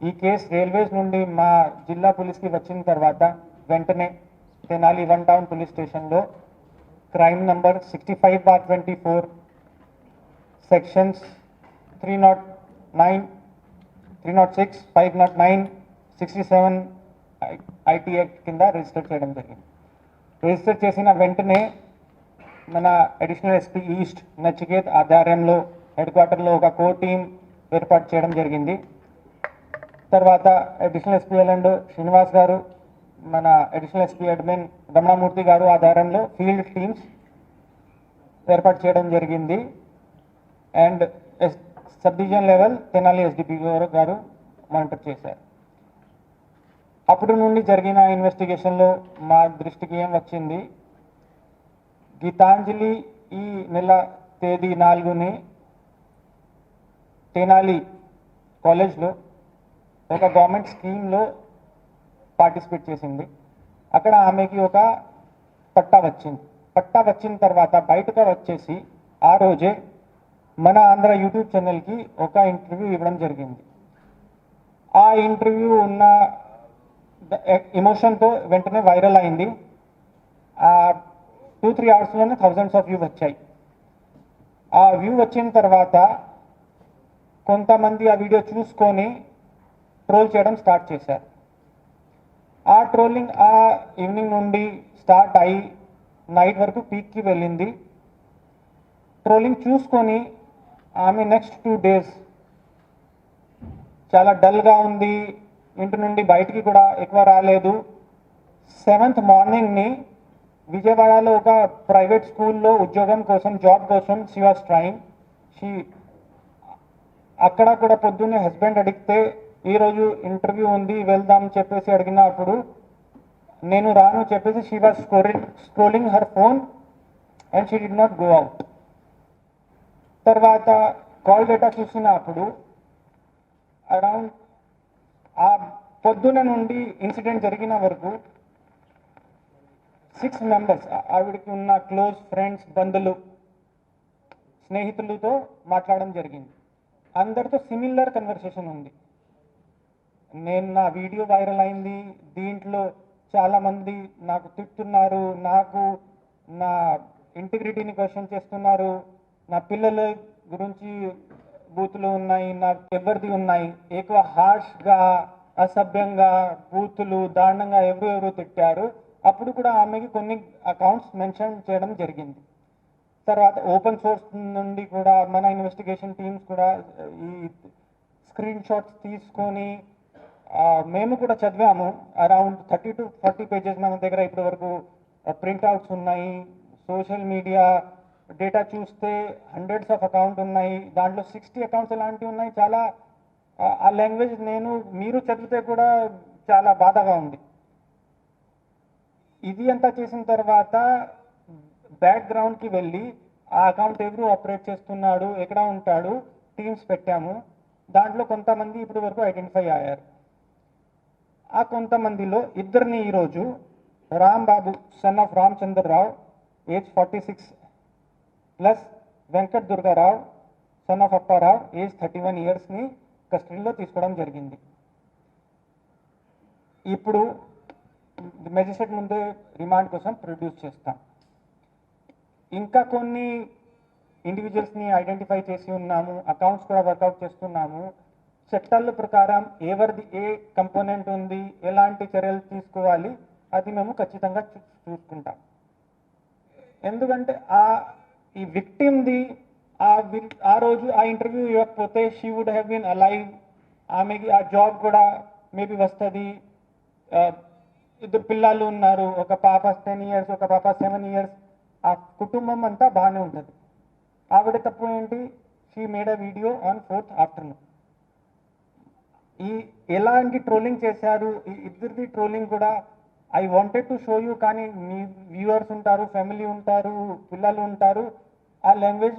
ఈ case railways నుండి మా జిల్లా పోలీస్కి వచ్చిన తర్వాత వెంటనే తెనాలి వన్ టౌన్ పోలీస్ స్టేషన్లో crime number sixty five bar twenty four sections three nought nine three nought six five nought nine sixty seven IT act కింద రిజిస్టర్ చేయడం జరిగింది. రిజిస్టర్ చేసిన వెంటనే మన అడిషనల్ ఎస్పీ ఈస్ట్ నచికేత్ ఆధ్వర్యంలో హెడ్ క్వార్టర్లో ఒక కో టీం ఏర్పాటు చేయడం జరిగింది. తర్వాత అడిషనల్ ఎస్పీ అండ్ శ్రీనివాస్ గారు మన అడిషనల్ ఎస్పీ అడ్మిన్ రమణామూర్తి గారు ఆధారంలో ఫీల్డ్ టీమ్స్ ఏర్పాటు చేయడం జరిగింది. And S sub division level Tenali SDP గారు గారు మానిటర్ చేశారు. అప్పుడు నుండి జరిగిన ఇన్వెస్టిగేషన్లో మా దృష్టికి ఏం వచ్చింది? గీతాంజలి ఈ నెల తేదీ నాలుగుని తెనాలి కాలేజ్లో ఒక గవర్నమెంట్ స్కీమ్లో పార్టిసిపేట్ చేసింది. అక్కడ ఆమెకి ఒక పట్టా వచ్చింది. పట్టా వచ్చిన తర్వాత బయటకు వచ్చేసి ఆ రోజే మన ఆంధ్ర యూట్యూబ్ ఛానల్కి ఒక ఇంటర్వ్యూ ఇవ్వడం జరిగింది. ఆ ఇంటర్వ్యూ ఉన్న ఎమోషన్తో వెంటనే వైరల్ అయింది. ఆ టూ త్రీ అవర్స్లోనే థౌజండ్స్ ఆఫ్ వ్యూ వచ్చాయి. ఆ వ్యూ వచ్చిన తర్వాత కొంతమంది ఆ వీడియో చూసుకొని ట్రోల్ చేయడం స్టార్ట్ చేశారు. ఆ ట్రోలింగ్ ఆ ఈవినింగ్ నుండి స్టార్ట్ అయ్యి నైట్ వరకు పీక్కి వెళ్ళింది. ట్రోలింగ్ చూసుకొని ఆమె నెక్స్ట్ టూ డేస్ చాలా డల్గా ఉంది. ఇంటి నుండి బయటికి కూడా ఎక్కువ రాలేదు. సెవెంత్ మార్నింగ్ని విజయవాడలో ఒక ప్రైవేట్ స్కూల్లో ఉద్యోగం కోసం జాబ్ కోసం షీ వాస్ ట్రైంగ్ షీ అక్కడ కూడా పొద్దున్నే హస్బెండ్ అడిగితే ఈరోజు ఇంటర్వ్యూ ఉంది వెళ్దాం చెప్పేసి అడిగినప్పుడు నేను రాను చెప్పేసి she was scoring scrolling her phone and she did not go out తర్వాత కాల్ డేటా చూసినప్పుడు అరౌండ్ ఆ పొద్దున నుండి ఇన్సిడెంట్ జరిగిన వరకు సిక్స్ మెంబర్స్ ఆవిడకి ఉన్న క్లోజ్ ఫ్రెండ్స్ బంధువులు స్నేహితులతో మాట్లాడడం జరిగింది. అందరితో సిమిలర్ కన్వర్సేషన్ ఉంది. నేను నా వీడియో వైరల్ అయింది. దీంట్లో చాలామంది నాకు తిట్టున్నారు నాకు నా ఇంటిగ్రిటీని క్వశ్చన్ చేస్తున్నారు. నా పిల్లల గురించి బూతులు ఉన్నాయి. నాకు ఎవరిది ఉన్నాయి? ఎక్కువ హార్ష్గా అసభ్యంగా బూతులు దారుణంగా ఎవరు ఎవరు తిట్టారు. అప్పుడు కూడా ఆమెకి కొన్ని అకౌంట్స్ మెన్షన్ చేయడం జరిగింది. తర్వాత ఓపెన్ సోర్స్ నుండి కూడా మన ఇన్వెస్టిగేషన్ టీమ్స్ కూడా ఈ స్క్రీన్ షాట్స్ తీసుకొని మేము కూడా చదివాము. Around thirty to forty pages మన దగ్గర ఇప్పటి వరకు ప్రింట్అవుట్స్ ఉన్నాయి. సోషల్ మీడియా డేటా చూస్తే హండ్రెడ్స్ ఆఫ్ అకౌంట్ ఉన్నాయి. దాంట్లో సిక్స్టీ అకౌంట్స్ ఎలాంటివి ఉన్నాయి. చాలా ఆ, ఆ లాంగ్వేజ్ నేను మీరు చదివితే కూడా చాలా బాధగా ఉంది. ఇది అంతా చేసిన తర్వాత బ్యాక్గ్రౌండ్కి వెళ్ళి ఆ అకౌంట్ ఎవరు ఆపరేట్ చేస్తున్నాడు ఎక్కడ ఉంటాడు టీమ్స్ పెట్టాము. దాంట్లో కొంతమంది ఇప్పటి వరకు ఐడెంటిఫై అయ్యారు. ఆ కొంతమందిలో ఇద్దరిని ఈరోజు Ram Babu son of Ramachandrarao age forty six plus Venkat Durgarao son of Apparao age thirty one ఇయర్స్ని కస్టడీలో తీసుకోవడం జరిగింది. ఇప్పుడు మెజిస్ట్రేట్ ముందే రిమాండ్ కోసం ప్రొడ్యూస్ చేస్తాం. ఇంకా కొన్ని ఇండివిజువల్స్ని ఐడెంటిఫై చేసి ఉన్నాము అకౌంట్స్ కూడా వర్కౌట్ చేస్తున్నాము. చట్టాల ప్రకారం ఎవరిది ఏ కంపోనెంట్ ఉంది ఎలాంటి చర్యలు తీసుకోవాలి అది మేము ఖచ్చితంగా చూ- చూసుకుంటాం. ఎందుకంటే ఆ ఈ విక్టిమ్ది ఆ వి- ఆ రోజు ఆ ఇంటర్వ్యూ ఇవ్వకపోతే she would have been alive ఆమెకి ఆ జాబ్ కూడా మేబీ వస్తుంది. ఇద్దరు పిల్లలు ఉన్నారు. ఒక పాప టెన్ ఇయర్స్ ఒక పాప సెవెన్ ఇయర్స్ ఆ కుటుంబం అంతా బాగానే ఉంటుంది. ఆవిడ తప్పు ఏంటి? She made a video on fourth afternoon ఈ ఎలాంటి ట్రోలింగ్ చేశారు? ఈ ఇద్దరిది ట్రోలింగ్ కూడా I wanted to show you కానీ మీ వ్యూవర్స్ ఉంటారు ఫ్యామిలీ ఉంటారు పిల్లలు ఉంటారు. ఆ లాంగ్వేజ్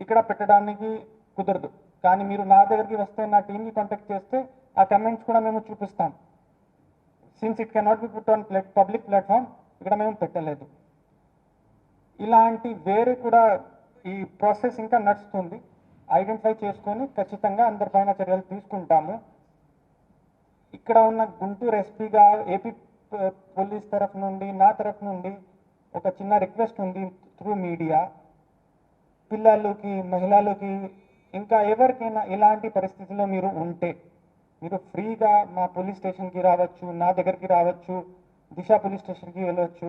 ఇక్కడ పెట్టడానికి కుదరదు. కానీ మీరు నా దగ్గరికి వస్తే నా టీమ్ని కాంటాక్ట్ చేస్తే ఆ కమెంట్స్ కూడా మేము చూపిస్తాం. Since it cannot be put on public platform ఇక్కడ మేము పెట్టలేదు. ఇలాంటి వేరే కూడా ఈ ప్రాసెస్ ఇంకా నడుస్తుంది. ఐడెంటిఫై చేసుకొని ఖచ్చితంగా అందరిపైన చర్యలు తీసుకుంటాము. ఇక్కడ ఉన్న గుంటూరు ఎస్పీగా ఏపీ పోలీస్ తరఫు నుండి నా తరఫు నుండి ఒక చిన్న రిక్వెస్ట్ ఉంది త్రూ మీడియా. పిల్లలకి మహిళలకి ఇంకా ఎవరికైనా ఇలాంటి పరిస్థితిలో మీరు ఉంటే మీరు ఫ్రీగా మా పోలీస్ స్టేషన్కి రావచ్చు నా దగ్గరికి రావచ్చు దిశ పోలీస్ స్టేషన్కి వెళ్ళవచ్చు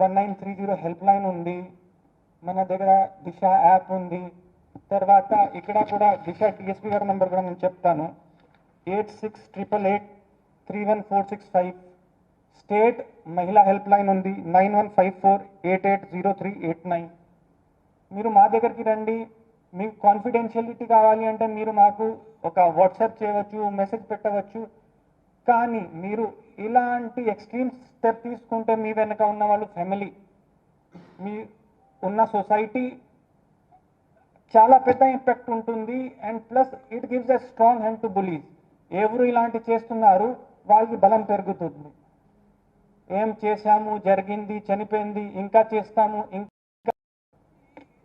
one nine three zero help line ఉంది. మన దగ్గర దిశ యాప్ ఉంది. తర్వాత ఇక్కడ కూడా దిశ డిఎస్పీ గారి నెంబర్ కూడా నేను చెప్తాను. Eight six triple eight three one four six five state మహిళా హెల్ప్ లైన్ ఉంది. Nine one five four eight eight zero three eight nine మీరు మా దగ్గరికి రండి. మీకు కాన్ఫిడెన్షియలిటీ కావాలి అంటే మీరు మాకు ఒక వాట్సాప్ చేయవచ్చు మెసేజ్ పెట్టవచ్చు. కానీ మీరు ఇలాంటి ఎక్స్ట్రీమ్ స్టెప్ తీసుకుంటే మీ వెనక ఉన్న వాళ్ళు ఫ్యామిలీ మీ ఉన్న సొసైటీ చాలా పెద్ద ఇంపాక్ట్ ఉంటుంది. And plus it gives a strong hand to bullies ఎవరు ఇలాంటి చేస్తున్నారు వాళ్ళకి బలం పెరుగుతుంది. ఏం చేశాము జరిగింది చనిపోయింది ఇంకా చేస్తాము ఇంకా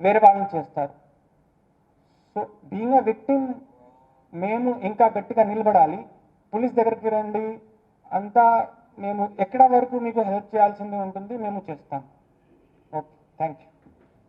వేరే వాళ్ళని చేస్తారు. సో బీయింగ్ అ విక్టిమ్ మేము ఇంకా గట్టిగా నిలబడాలి. పోలీస్ దగ్గరికి రండి. అంతా మేము ఎక్కడ వరకు మీకు హెల్ప్ చేయాల్సింది ఉంటుంది మేము చేస్తాం. Okay thank you